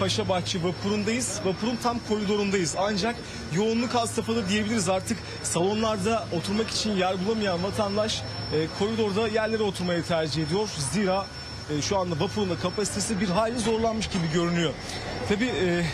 Paşabahçe vapurundayız. Vapurun tam koridorundayız. Ancak yoğunluk az safhada diyebiliriz artık. Salonlarda oturmak için yer bulamayan vatandaş e, koridorda yerlere oturmayı tercih ediyor. Zira e, şu anda vapurun da kapasitesi bir hayli zorlanmış gibi görünüyor. Tabii e,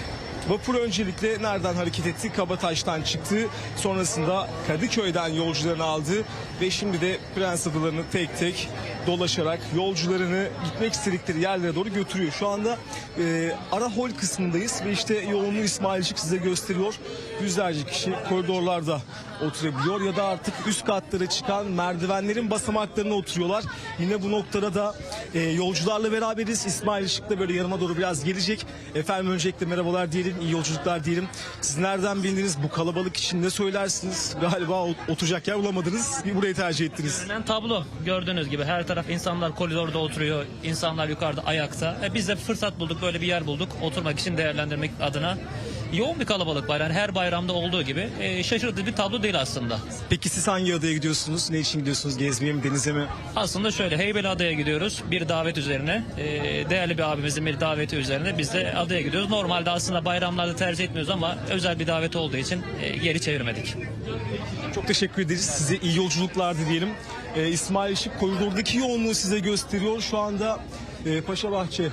Vapur öncelikle nereden hareket etti? Kabataş'tan çıktı. Sonrasında Kadıköy'den yolcularını aldı ve şimdi de Prens Adaları'nı tek tek dolaşarak yolcularını gitmek istedikleri yerlere doğru götürüyor. Şu anda e, ara hol kısmındayız ve işte yoğunluğu İsmail Işık size gösteriyor. Yüzlerce kişi koridorlarda oturabiliyor ya da artık üst katlara çıkan merdivenlerin basamaklarına oturuyorlar. Yine bu noktada da e, yolcularla beraberiz. İsmail Işık da böyle yanıma doğru biraz gelecek. Efendim öncelikle merhabalar diyelim, iyi yolculuklar diyelim. Siz nereden bindiniz? Bu kalabalık için ne söylersiniz? Galiba ot- oturacak yer bulamadınız. Burayı tercih ettiniz. Görünen tablo gördüğünüz gibi her taraf insanlar koridorda oturuyor, insanlar yukarıda ayakta. E biz de fırsat bulduk, böyle bir yer bulduk oturmak için değerlendirmek adına. Yoğun bir kalabalık var yani her bayramda olduğu gibi. E, şaşırtıcı bir tablo değil aslında. Peki siz hangi adaya gidiyorsunuz? Ne için gidiyorsunuz? Gezmeye mi, denize mi? Aslında şöyle Heybeliada'ya gidiyoruz bir davet üzerine. E, değerli bir abimizin bir daveti üzerine biz de adaya gidiyoruz. Normalde aslında bayramlarda tercih etmiyoruz ama özel bir davet olduğu için e, geri çevirmedik. Çok teşekkür ederiz. Size iyi yolculuklar dileyelim. Ee, İsmail Işık koridordaki yoğunluğu size gösteriyor. Şu anda e, Paşabahçe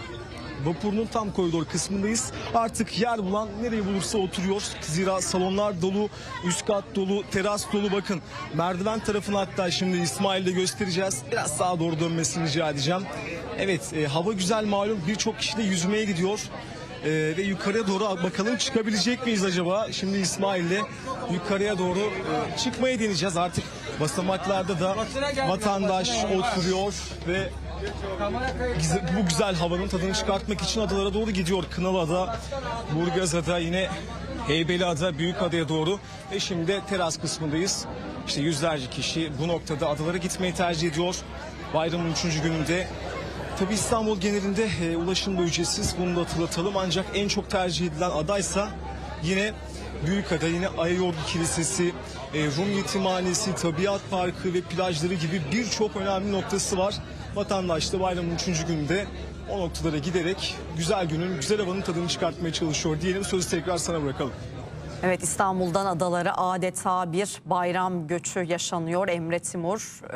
vapurunun tam koridor kısmındayız. Artık yer bulan nereye bulursa oturuyor. Zira salonlar dolu, üst kat dolu, teras dolu bakın. Merdiven tarafını hatta şimdi İsmail'de göstereceğiz. Biraz sağa doğru dönmesini rica edeceğim. Evet e, hava güzel malum birçok kişi de yüzmeye gidiyor. Ee, ve yukarıya doğru bakalım çıkabilecek miyiz acaba? Şimdi İsmail'le yukarıya doğru e, çıkmayı deneyeceğiz. Artık basamaklarda da vatandaş oturuyor ve bu güzel havanın tadını çıkartmak için adalara doğru gidiyor. Kınalıada, Burgazada yine Heybeliada, Büyükada'ya doğru ve şimdi teras kısmındayız. İşte yüzlerce kişi bu noktada adalara gitmeyi tercih ediyor. Bayramın üçüncü gününde Tabii İstanbul genelinde e, ulaşım da ücretsiz bunu da hatırlatalım ancak en çok tercih edilen adaysa yine Büyükada yine Ayayordu Kilisesi, e, Rum Yetimhanesi, Tabiat Parkı ve plajları gibi birçok önemli noktası var. Vatandaş da bayramın üçüncü gününde o noktalara giderek güzel günün, güzel havanın tadını çıkartmaya çalışıyor diyelim. Sözü tekrar sana bırakalım. Evet İstanbul'dan adalara adeta bir bayram göçü yaşanıyor Emre Timur.